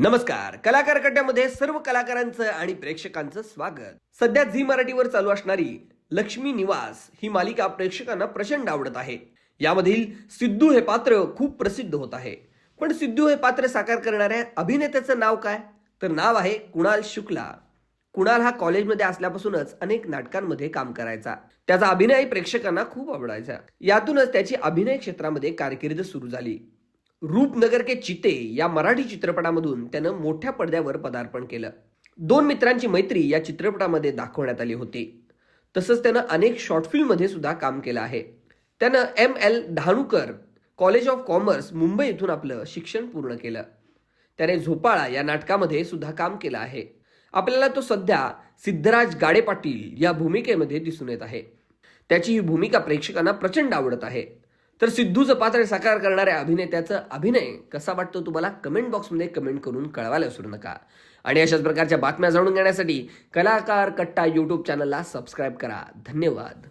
नमस्कार. कलाकार कट्ट्यामध्ये सर्व कलाकारांचं आणि प्रेक्षकांचं स्वागत. सध्या झी मराठीवर चालू असणारी लक्ष्मी निवास ही मालिका प्रेक्षकांना प्रचंड आवडत आहे. यामधील सिद्धू हे पात्र खूप प्रसिद्ध होत आहे. पण सिद्धू हे पात्र साकार करणाऱ्या अभिनेत्याचं नाव काय? तर नाव आहे कुणाल शुक्ला. कुणाल हा कॉलेजमध्ये असल्यापासूनच अनेक नाटकांमध्ये काम करायचा. त्याचा अभिनय प्रेक्षकांना खूप आवडायचा. यातूनच त्याची अभिनय क्षेत्रामध्ये कारकीर्द सुरू झाली. रूपनगर के चिते या मराठी चित्रपटामधून त्यानं मोठ्या पडद्यावर पदार्पण केलं. दोन मित्रांची मैत्री या चित्रपटामध्ये दाखवण्यात आली होती. तसंच त्यानं अनेक शॉर्ट फिल्ममध्ये सुद्धा काम केलं आहे. त्यानं M L Dhanukar college of commerce Mumbai येथून आपलं शिक्षण पूर्ण केलं. त्याने झोपाळा या नाटकामध्ये सुद्धा काम केलं आहे. आपल्याला तो सध्या सिद्धराज गाडे पाटील या भूमिकेमध्ये दिसून येत आहे. त्याची ही भूमिका प्रेक्षकांना प्रचंड आवडत आहे. तर सिद्धूचं पात्र साकार करणाऱ्या अभिनेत्याचा अभिनय कसा वाटतो तुम्हाला कमेंट बॉक्समध्ये कमेंट करून कळवायला विसरू नका. आणि अशाच प्रकारच्या बातम्या जाणून घेण्यासाठी कलाकार कट्टा यूट्यूब चॅनलला सबस्क्राईब करा. धन्यवाद.